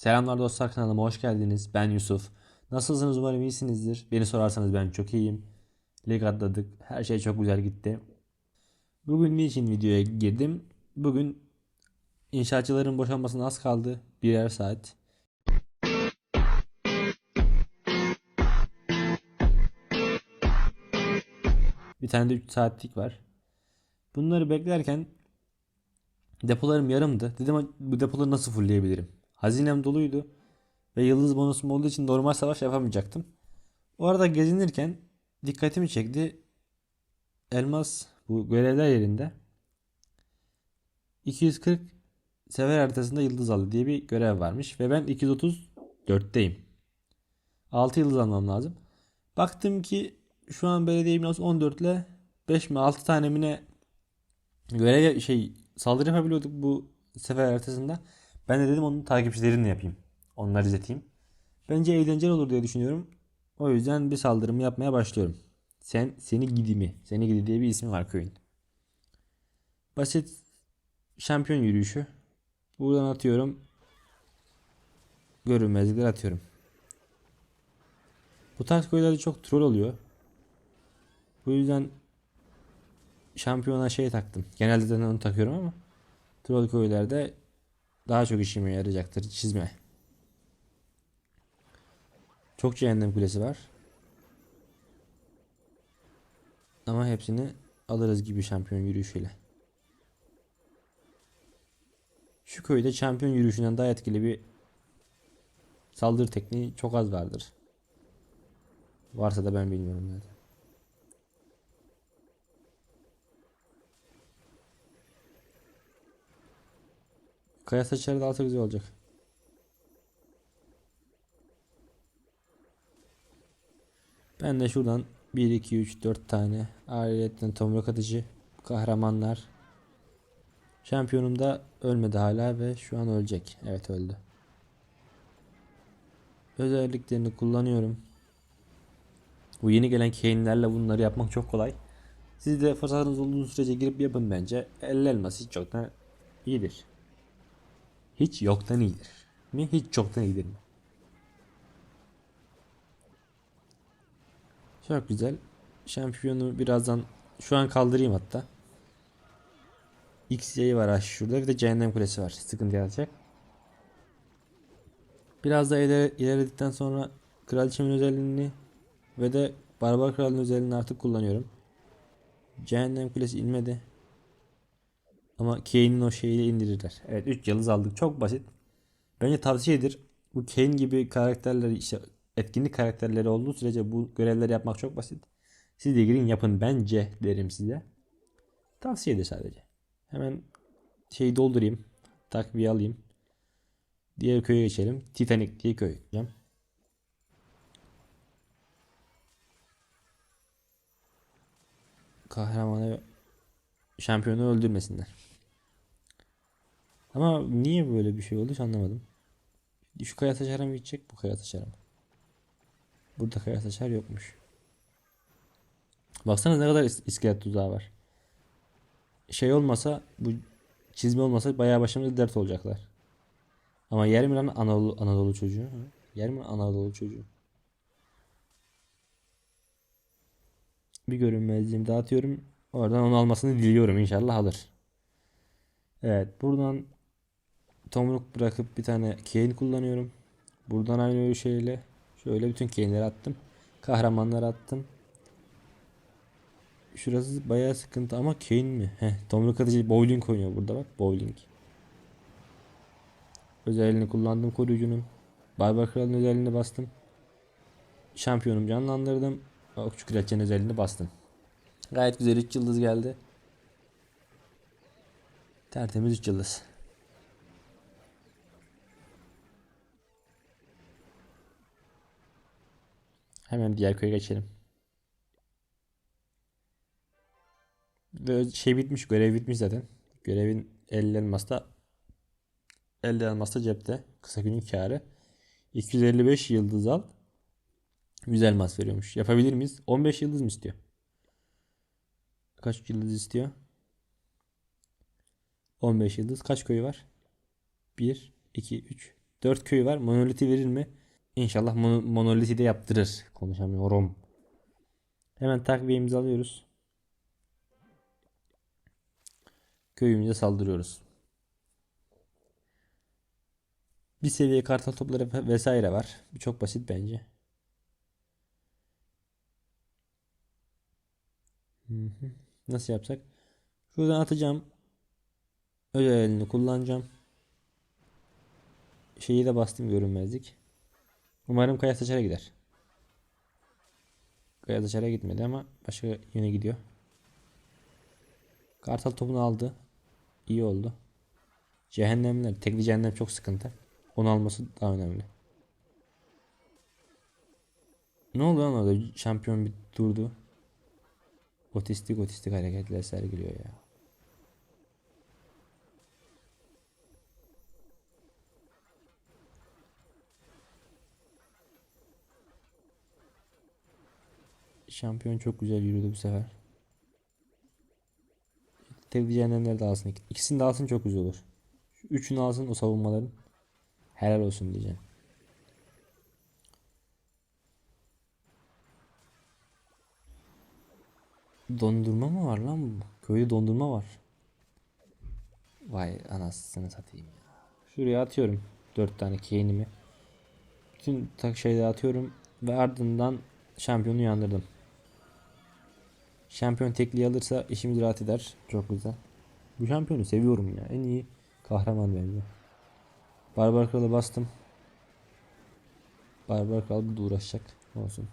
Selamlar dostlar kanalıma hoş geldiniz. Ben Yusuf. Nasılsınız umarım iyisinizdir. Beni sorarsanız ben çok iyiyim. Lig atladık. Her şey çok güzel gitti. Bugün niçin videoya girdim? Bugün inşaatçıların boşanmasına az kaldı. Birer saat. Bir tane de 3 saatlik var. Bunları beklerken depolarım yarımdı. Dedim bu depoları nasıl fullleyebilirim? Hazinem doluydu. Ve yıldız bonusum olduğu için normal savaş yapamayacaktım. O arada gezinirken dikkatimi çekti. Elmas bu görevler yerinde 240 sever haritasında yıldız aldı diye bir görev varmış. Ve ben 234'teyim. 6 yıldız almam lazım. Baktım ki şu an belediye binası 14 ile 5 mi 6 tane mi ne görev şey saldırı yapabiliyorduk bu sefer haritasında. Ben de dedim onun takipçilerini yapayım. Onları izleteyim. Bence eğlenceli olur diye düşünüyorum. O yüzden bir saldırımı yapmaya başlıyorum. Sen seni gidi mi? Seni gidi diye bir ismi var köyün. Basit şampiyon yürüyüşü. Buradan atıyorum. Görünmezlikler atıyorum. Bu tarz köylerde çok troll oluyor. Bu yüzden şampiyona şey taktım. Genelde de onu takıyorum ama troll köylerde daha çok işime yarayacaktır çizme. Çok cehennem kulesi var. Ama hepsini alırız gibi şampiyon yürüyüşüyle. Şu köyde şampiyon yürüyüşünden daha etkili bir saldırı tekniği çok az vardır. Varsa da ben bilmiyorum zaten. Kaya saçları da alsa güzel olacak. Ben de şuradan 1, 2, 3, 4 tane ayrıyetten tomruk atıcı kahramanlar. Şampiyonum da ölmedi hala ve şu an ölecek. Evet öldü. Özelliklerini kullanıyorum. Bu yeni gelen Kane'lerle bunları yapmak çok kolay. Siz de fırsatınız olduğu sürece girip yapın bence. 50 elmas hiç çoktan iyidir. Hiç yoktan iyidir. Mi? Hiç çoktan iyidir mi? Çok güzel. Şampiyonu birazdan şu an kaldırayım hatta. X yayı var aş şurada. Bir de cehennem kulesi var. Sıkıntı yaratacak. Biraz da ileri, ilerledikten sonra kraliçemin özelliğini ve de barbar kralın özelliğini artık kullanıyorum. Cehennem kulesi inmedi. Ama Kane'in o şeyiyle indirirler. Evet 3 yıldız aldık. Çok basit. Bence tavsiyedir. Bu Kane gibi karakterleri işte etkinlik karakterleri olduğu sürece bu görevleri yapmak çok basit. Siz de girin yapın bence derim size. Tavsiyedir sadece. Hemen şeyi doldurayım. Takviye alayım. Diğer köye geçelim. Titanic diye köy yapacağım. Kahramanı şampiyonu öldürmesinler. Ama niye böyle bir şey oldu hiç anlamadım. Şu kaya taşara mı gidecek bu kaya taşara mı? Burada kaya taşar yokmuş. Baksanız ne kadar is- iskelet tuzağı var. Şey olmasa bu çizme olmasa bayağı başımıza dert olacaklar. Ama yer mi lan Anadolu, Anadolu çocuğu? Ha? Yer mi Anadolu çocuğu? Bir görünmezliğimi dağıtıyorum. Oradan onu almasını diliyorum. İnşallah alır. Evet. Buradan tomruk bırakıp bir tane Kane kullanıyorum. Buradan aynı şeyle şöyle bütün Kane'leri attım. Kahramanları attım. Şurası bayağı sıkıntı ama Kane mi? Heh, tomruk atıcı bowling oynuyor burada bak. Bowling. Özelliğini kullandım koruyucunun. Barbar Kral'ın özelliğini bastım. Şampiyonum canlandırdım. Okçu Kraliçenin özelliğini bastım. Gayet güzel 3 yıldız geldi. Tertemiz 3 yıldız. Hemen diğer köye geçelim. Şey bitmiş, görev bitmiş zaten. Görevin 50 elmas da 50 elmas da cepte. Kısa günün kârı. 255 yıldız al. 100 elmas veriyormuş. Yapabilir miyiz? 15 yıldız mı istiyor? Kaç yıldız istiyor? 15 yıldız. Kaç köyü var? 1, 2, 3, 4 köy var. Monoliti verir mi? İnşallah mon- monoliti de yaptırır. Konuşamıyorum. Hemen takviyemizi alıyoruz. Köyümüze saldırıyoruz. Bir seviye kartal topları ve- vesaire var. Çok basit bence. Nasıl yapsak? Şuradan atacağım. Özel elini kullanacağım. Şeyi de bastım görünmezlik. Umarım Kaya Saçar'a gider. Kaya Saçar'a gitmedi ama başka yöne gidiyor. Kartal topunu aldı. İyi oldu. Cehennemler. Tekli cehennem çok sıkıntı. Onu alması daha önemli. Ne oldu lan orada? Şampiyon bir durdu. Otistik otistik hareketler sergiliyor ya. Şampiyon çok güzel yürüdü bu sefer. Tekli cehennemler de alsın. İkisini de alsın çok güzel olur. Üçünü alsın o savunmaların. Helal olsun diyeceğim. Dondurma mı var lan? Köyde dondurma var. Vay anasını satayım ya. Şuraya atıyorum. Dört tane keynimi. Bütün tak şeyleri atıyorum. Ve ardından şampiyonu uyandırdım. Şampiyon tekliği alırsa işimiz rahat eder. Çok güzel. Bu şampiyonu seviyorum ya. En iyi kahraman bence. Barbar Kral'ı bastım. Barbar Kral burada uğraşacak. Olsun.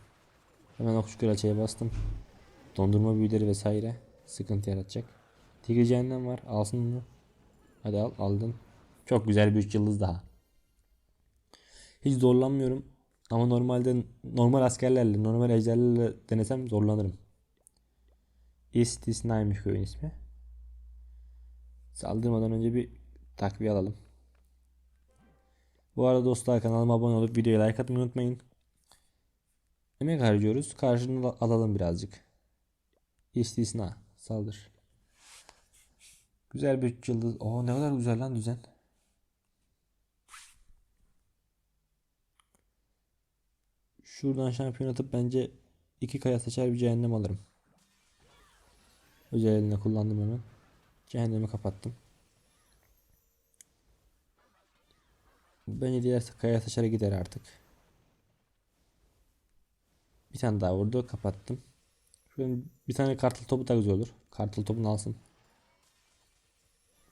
Hemen okçu kraliçeye bastım. Dondurma büyüleri vesaire sıkıntı yaratacak. Tigri cehennem var. Alsın onu. Hadi al. Aldın. Çok güzel bir 3 yıldız daha. Hiç zorlanmıyorum. Ama normalde normal askerlerle, normal ejderlerle denesem zorlanırım. İstisnaymış köyün ismi. Saldırmadan önce bir takviye alalım. Bu arada dostlar kanalıma abone olup videoya like atmayı unutmayın. Emek harcıyoruz. Karşılığını al- alalım birazcık. İstisna. Saldır. Güzel bir yıldız. Oo ne kadar güzel lan düzen. Şuradan şampiyon atıp bence iki kaya seçer bir cehennem alırım. Özel eline kullandım hemen. Cehennemi kapattım. Bence diğer kaya seçere gider artık. Bir tane daha vurdu kapattım. Şuradan bir tane kartal topu da güzel olur. Kartal topunu alsın.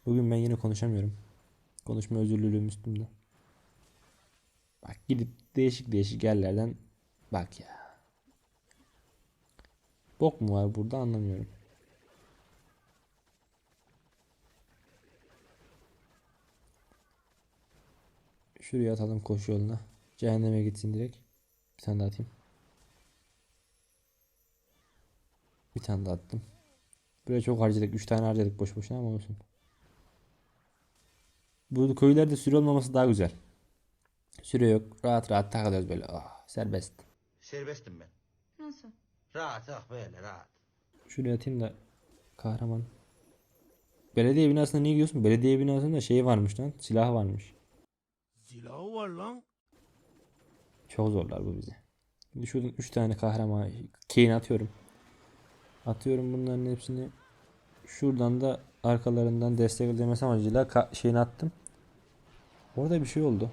Bugün ben yine konuşamıyorum. Konuşma özürlülüğüm üstümde. Bak gidip değişik değişik yerlerden bak ya. Bok mu var burada anlamıyorum. Şuraya atalım koşu yoluna. Cehenneme gitsin direkt. Bir tane daha atayım. Bir tane daha attım. Buraya çok harcadık. 3 tane harcadık boş boşuna ama olsun. Bu köylerde süre olmaması daha güzel. Süre yok. Rahat rahat takılıyoruz böyle. Ah, serbest. Serbestim ben. Nasıl? Rahat ah böyle rahat. Şuraya atayım da kahraman. Belediye binasına niye gidiyorsun? Belediye binasında şey varmış lan. Silah varmış. Silahı var lan. Çok zorlar bu bizi. Şimdi şuradan 3 tane kahraman Kane atıyorum. Atıyorum bunların hepsini. Şuradan da arkalarından desteklemesi amacıyla şeyini attım. Orada bir şey oldu.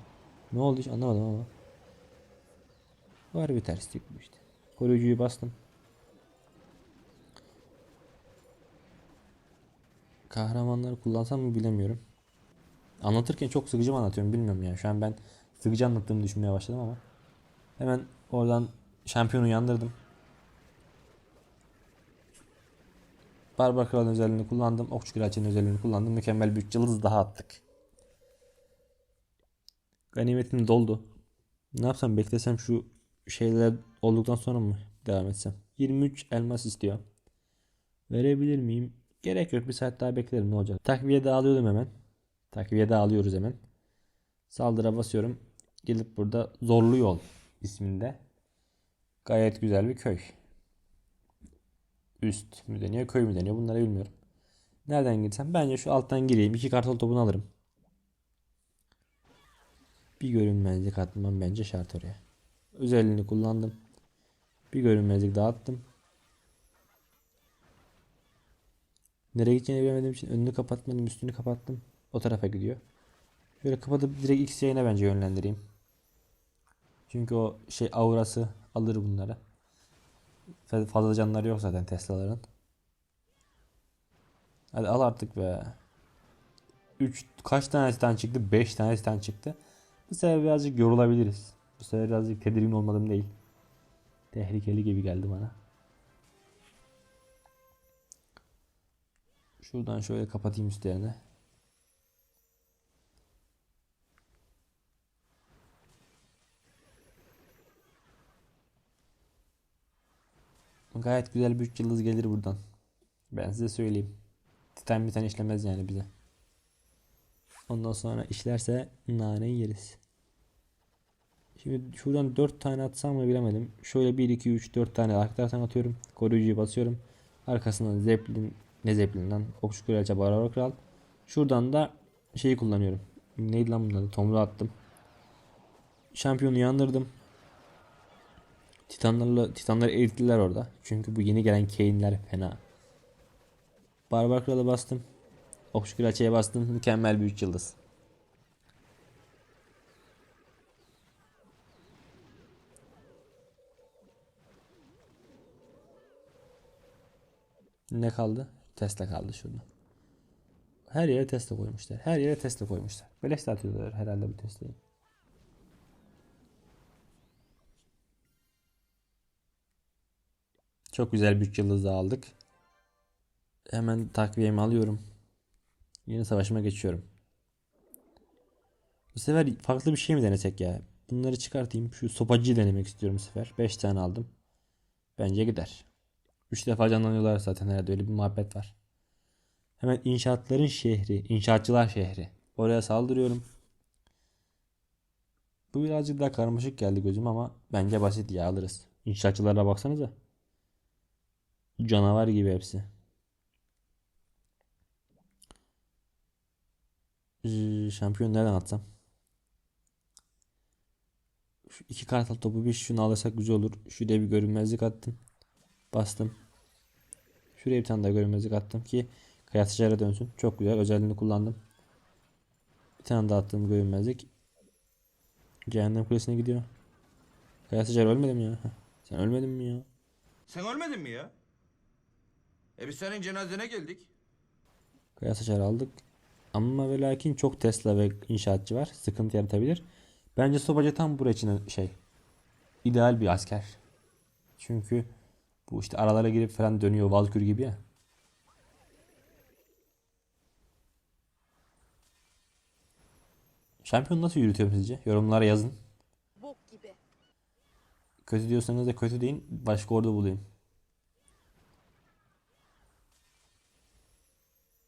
Ne oldu hiç anlamadım ama. Var bir terslik bu işte. Koruyucuyu bastım. Kahramanları kullansam mı bilemiyorum. Anlatırken çok sıkıcı mı anlatıyorum bilmiyorum ya. Şu an ben sıkıcı anlattığımı düşünmeye başladım ama. Hemen oradan şampiyonu uyandırdım. Barbar Kral'ın özelliğini kullandım. Okçu Kraliçenin özelliğini kullandım. Mükemmel bir yıldız daha attık. Ganimetim doldu. Ne yapsam beklesem şu şeyler olduktan sonra mı devam etsem? 23 elmas istiyor. Verebilir miyim? Gerek yok. Bir saat daha beklerim ne olacak. Takviye de alıyorum hemen. Takviye de alıyoruz hemen. Saldıra basıyorum. Gelip burada Zorlu Yol isminde. Gayet güzel bir köy. Üst mü deniyor, köy mü deniyor bunları bilmiyorum. Nereden girsem? Bence şu alttan gireyim. iki kartal topunu alırım. Bir görünmezlik atmam bence şart oraya. Özelliğini kullandım. Bir görünmezlik daha attım. Nereye gideceğini bilemediğim için önünü kapatmadım, üstünü kapattım. O tarafa gidiyor. Şöyle kapatıp direkt X yayına bence yönlendireyim. Çünkü o şey aurası alır bunları. Fa- Fazla canları yok zaten Tesla'ların. Hadi al artık be. 3 kaç tanesinden çıktı? 5 tanesinden çıktı. Bu sefer birazcık yorulabiliriz. Bu sefer birazcık tedirgin olmadım değil. Tehlikeli gibi geldi bana. Şuradan şöyle kapatayım üstlerine. Gayet güzel bir 3 yıldız gelir buradan. Ben size söyleyeyim. Titan bir tane işlemez yani bize. Ondan sonra işlerse naneyi yeriz. Şimdi şuradan 4 tane atsam mı bilemedim. Şöyle 1, 2, 3, 4 tane arka taraftan atıyorum. Koruyucuyu basıyorum. Arkasından Zeppelin, ne Zeppelin'den Okçu Kraliçe Barbar Kral. Şuradan da şeyi kullanıyorum. Neydi lan bunun adı? Tomru attım. Şampiyonu yandırdım. Titanlarla Titanları erittiler orada. Çünkü bu yeni gelen Kane'ler fena. Barbar Kral'a bastım. Okçu Kraliçe'ye bastım. Mükemmel bir 3 yıldız. Ne kaldı? Tesla kaldı şurada. Her yere Tesla koymuşlar. Her yere Tesla koymuşlar. Beleş atıyorlar herhalde bu Tesla'yı. Çok güzel bir üç yıldız daha aldık. Hemen takviyemi alıyorum. Yeni savaşıma geçiyorum. Bu sefer farklı bir şey mi denesek ya? Bunları çıkartayım. Şu sopacıyı denemek istiyorum bu sefer. 5 tane aldım. Bence gider. 3 defa canlanıyorlar zaten herhalde öyle bir muhabbet var. Hemen inşaatların şehri, inşaatçılar şehri. Oraya saldırıyorum. Bu birazcık daha karmaşık geldi gözüm ama bence basit ya alırız. İnşaatçılara baksanıza. Canavar gibi hepsi. Şampiyon nereden atsam? Şu iki kartal topu bir şunu alırsak güzel olur. Şuraya bir görünmezlik attım. Bastım. Şuraya bir tane daha görünmezlik attım ki kaya sıçrayla dönsün. Çok güzel. Özelliğini kullandım. Bir tane daha attığım görünmezlik. Cehennem kulesine gidiyor. Kaya sıçrayla ölmedim ya. Sen ölmedin mi ya? Sen ölmedin mi ya? E biz senin cenazene geldik. Kaya sıçrayla aldık. Ama ve lakin çok Tesla ve inşaatçı var. Sıkıntı yaratabilir. Bence Sobacı tam buraya için şey. ideal bir asker. Çünkü bu işte aralara girip falan dönüyor Valkür gibi ya. Şampiyon nasıl yürütüyorum sizce? Yorumlara yazın. Bok gibi. Kötü diyorsanız da kötü deyin. Başka orada bulayım.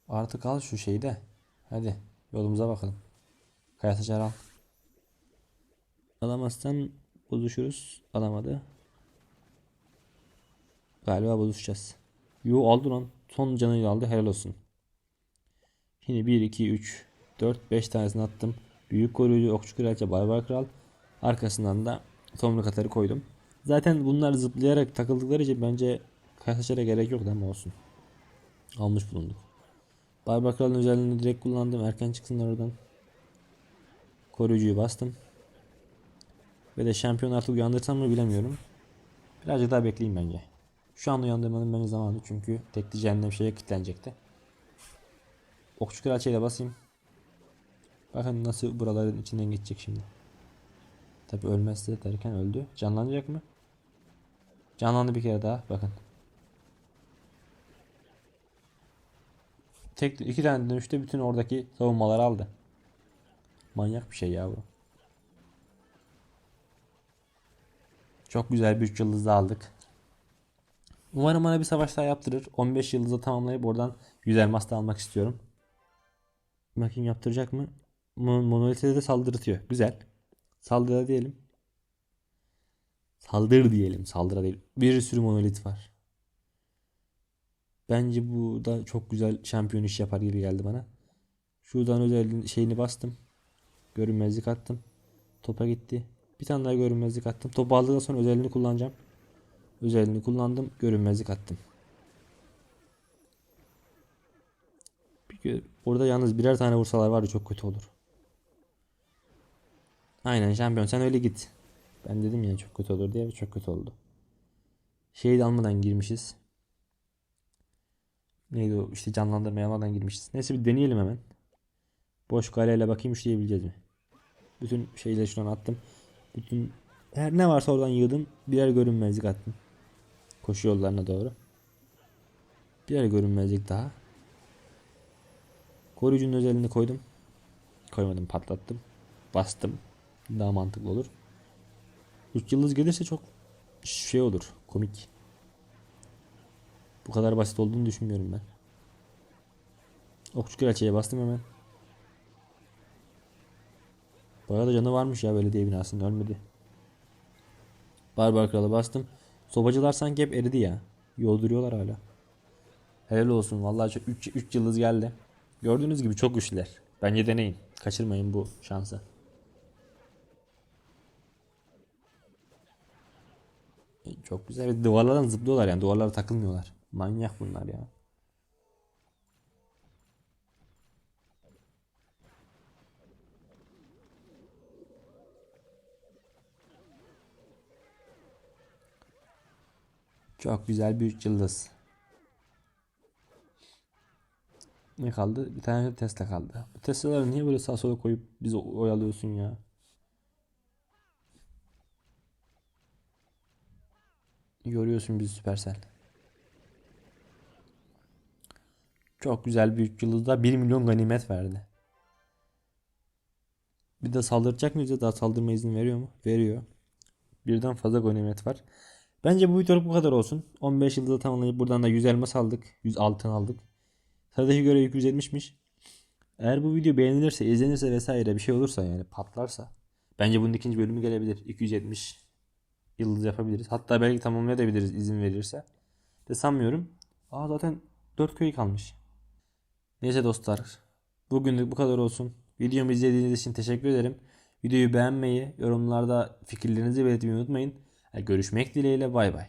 Artık al şu şeyi de. Hadi yolumuza bakalım. Kaya Saçar al. Alamazsan bozuşuruz. Alamadı. Galiba bozuşacağız. Yo aldı lan. Son canıyla aldı. Helal olsun. Şimdi 1, 2, 3, 4, 5 tanesini attım. Büyük koruyucu, okçu kraliçe, barbar kral. Arkasından da tomruk atarı koydum. Zaten bunlar zıplayarak takıldıkları için bence kaya gerek yok ama olsun. Almış bulunduk. Kralın özelliğini direkt kullandım. Erken çıksınlar oradan. Koruyucuyu bastım. Ve de şampiyon artık uyandırsam mı bilemiyorum. Birazcık daha bekleyeyim bence. Şu an uyandırmanın benim zamanı çünkü tekli cehennem şeye kilitlenecekti. Okçu kraliçeyle basayım. Bakın nasıl buraların içinden geçecek şimdi. Tabi ölmezse derken öldü. Canlanacak mı? Canlandı bir kere daha. Bakın. Tek iki tane dönüşte bütün oradaki savunmaları aldı. Manyak bir şey ya bu. Çok güzel bir 3 yıldız aldık. Umarım bana bir savaş daha yaptırır. 15 yıldızı tamamlayıp oradan 100 elmas almak istiyorum. Bakayım yaptıracak mı? Mon Monolith'e de saldırtıyor. Güzel. Saldırı diyelim. Saldır diyelim. Saldırı değil. Bir sürü monolit var. Bence bu da çok güzel şampiyon iş yapar gibi geldi bana. Şuradan özel şeyini bastım. Görünmezlik attım. Topa gitti. Bir tane daha görünmezlik attım. Topu aldıktan sonra özelliğini kullanacağım. Özelliğini kullandım. Görünmezlik attım. Orada yalnız birer tane vursalar var ya çok kötü olur. Aynen şampiyon sen öyle git. Ben dedim ya çok kötü olur diye çok kötü oldu. Şeyi de almadan girmişiz. Neydi o işte canlandırmaya almadan girmişiz. Neyse bir deneyelim hemen. Boş kaleyle bakayım işleyebileceğiz mi? Bütün şeyleri şuradan attım. Bütün her ne varsa oradan yığdım. Birer görünmezlik attım. Koşu yollarına doğru. Birer görünmezlik daha. Koruyucunun özelliğini koydum. Koymadım patlattım. Bastım. Daha mantıklı olur. 3 yıldız gelirse çok şey olur. Komik. Bu kadar basit olduğunu düşünmüyorum ben. Okçu kraliçeye bastım hemen. Bayağı da canı varmış ya belediye binasının ölmedi. Barbar kralı bastım. Sobacılar sanki hep eridi ya. Yolduruyorlar hala. Helal olsun vallahi çok 3 3 yıldız geldi. Gördüğünüz gibi çok güçlüler. Bence deneyin. Kaçırmayın bu şansı. Çok güzel. Duvarlardan zıplıyorlar yani. Duvarlara takılmıyorlar. Manyak bunlar ya. Çok güzel bir yıldız. Ne kaldı? Bir tane de Tesla kaldı. Bu Tesla'ları niye böyle sağa sola koyup bizi oyalıyorsun ya? Yoruyorsun bizi Supercell. Çok güzel bir 3 yıldızda 1 milyon ganimet verdi. Bir de saldıracak mıyız daha saldırma izni veriyor mu? Veriyor. Birden fazla ganimet var. Bence bu videoluk bu kadar olsun. 15 yıldızı tamamlayıp buradan da 100 elmas aldık. 100 altın aldık. Sıradaki görev 270'miş. Eğer bu video beğenilirse, izlenirse vesaire bir şey olursa yani patlarsa bence bunun ikinci bölümü gelebilir. 270 yıldız yapabiliriz. Hatta belki tamamlayabiliriz izin verirse. De sanmıyorum. Aa zaten 4 köy kalmış. Neyse dostlar. Bugünlük bu kadar olsun. Videomu izlediğiniz için teşekkür ederim. Videoyu beğenmeyi, yorumlarda fikirlerinizi belirtmeyi unutmayın. Görüşmek dileğiyle bay bay.